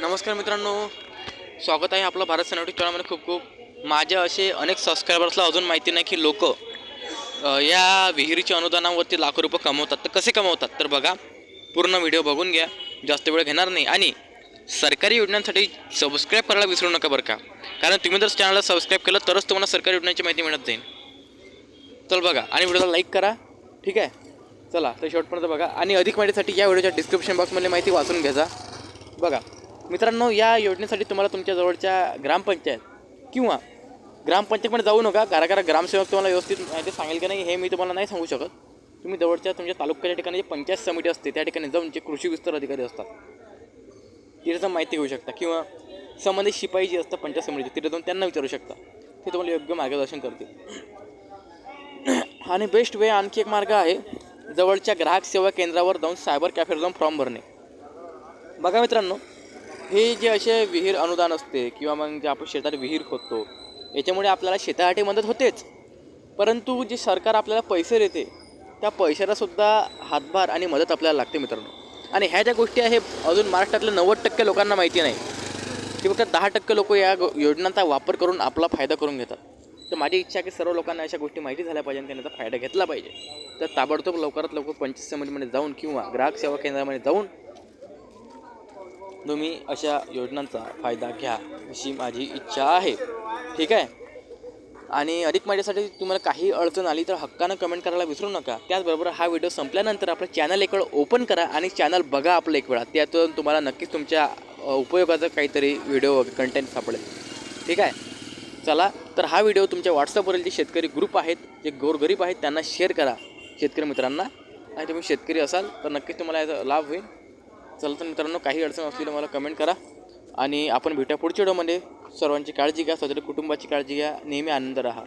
नमस्कार मित्रांनो स्वागत आहे आपलं भारत सनाटी चॅनलमध्ये. खूप खूप माझ्या असे अनेक सबस्क्रायबर्सला अजून माहिती नाही की लोक या विहिरीच्या अनुदानावरती लाखो रुपये कमवतात. तर कसे कमवतात? तर बघा पूर्ण व्हिडिओ बघून घ्या जास्त वेळ घेणार नाही. आणि सरकारी योजनांसाठी सबस्क्राईब करायला विसरू नका बरं का. कारण तुम्ही जर चॅनलला सबस्क्राईब केलं तरच तुम्हाला सरकारी योजनांची माहिती मिळत जाईल. चल बघा आणि व्हिडिओला लाईक करा. ठीक आहे? चला तर शेवटपर्यंत बघा. आणि अधिक माहितीसाठी या व्हिडिओच्या डिस्क्रिप्शन बॉक्समध्ये माहिती वाचून घ्यायचा बघा. मित्रांनो या योजनेसाठी तुम्हाला तुमच्या जवळच्या ग्रामपंचायत किंवा ग्रामपंचायतमध्ये जाऊ नका कारण कारण ग्रामसेवक तुम्हाला व्यवस्थित माहिती सांगेल की नाही हे मी तुम्हाला नाही सांगू शकत. तुम्ही जवळच्या तुमच्या तालुक्याच्या ठिकाणी जे पंचायत समिती असते त्या ठिकाणी जाऊन जे कृषी विस्तार अधिकारी असतात तिथे जाऊन माहिती घेऊ शकता. किंवा संबंधित शिपाई जी असतात पंचायत समितीचे तिथे जाऊन त्यांना विचारू शकता. ते तुम्हाला योग्य मार्गदर्शन करतील. आणि बेस्ट वे आणखी एक मार्ग आहे जवळच्या ग्राहक सेवा केंद्रावर जाऊन सायबर कॅफेवर जाऊन फॉर्म भरणे. बघा मित्रांनो हे जे असे विहीर अनुदान असते किंवा मग जे आपण शेतात विहीर खोदतो याच्यामुळे आपल्याला शेतासाठी मदत होतेच. परंतु जे सरकार आपल्याला पैसे देते त्या पैशालासुद्धा हातभार आणि मदत आपल्याला लागते मित्रांनो. आणि ह्या ज्या गोष्टी आहे अजून महाराष्ट्रातल्या नव्वद टक्के लोकांना माहिती नाही. की फक्त दहा टक्के लोक या योजनांचा वापर करून आपला फायदा करून घेतात. तर माझी इच्छा आहे की सर्व लोकांना अशा गोष्टी माहिती झाल्या पाहिजे आणि त्यांनी त्याचा फायदा घेतला पाहिजे. तर ताबडतोब लवकरात लवकर पंचायत समितीमध्ये जाऊन किंवा ग्राहक सेवा केंद्रामध्ये जाऊन तुम्ही अशा योजनांचा फायदा घ्या अशी माझी इच्छा आहे. ठीक आहे? आणि अधिक माहितीसाठी तुम्हाला काही अडचण आली तर हक्कानं कमेंट करायला विसरू नका. त्याचबरोबर हा व्हिडिओ संपल्यानंतर आपलं चॅनल एक वेळ ओपन करा आणि चॅनल बघा आपलं एक वेळा. त्यातून तुम्हाला नक्कीच तुमच्या उपयोगाचा उपयोगाचं काहीतरी व्हिडिओ कंटेंट सापडेल. ठीक आहे? चला तर हा व्हिडिओ तुमच्या व्हॉट्सअपवरील जे शेतकरी ग्रुप आहेत जे गोरगरीब आहेत त्यांना शेअर करा. शेतकरी मित्रांना. आणि तुम्ही शेतकरी असाल तर नक्कीच तुम्हाला याचा लाभ होईल. चला तर मित्रांनो काही अडचण असली तर मला कमेंट करा. आणि आपण भेटूया पुढच्या व्हिडिओमध्ये. सर्वांची काळजी घ्या स्वतःच्या कुटुंबाची काळजी घ्या. नेहमी आनंद राहा.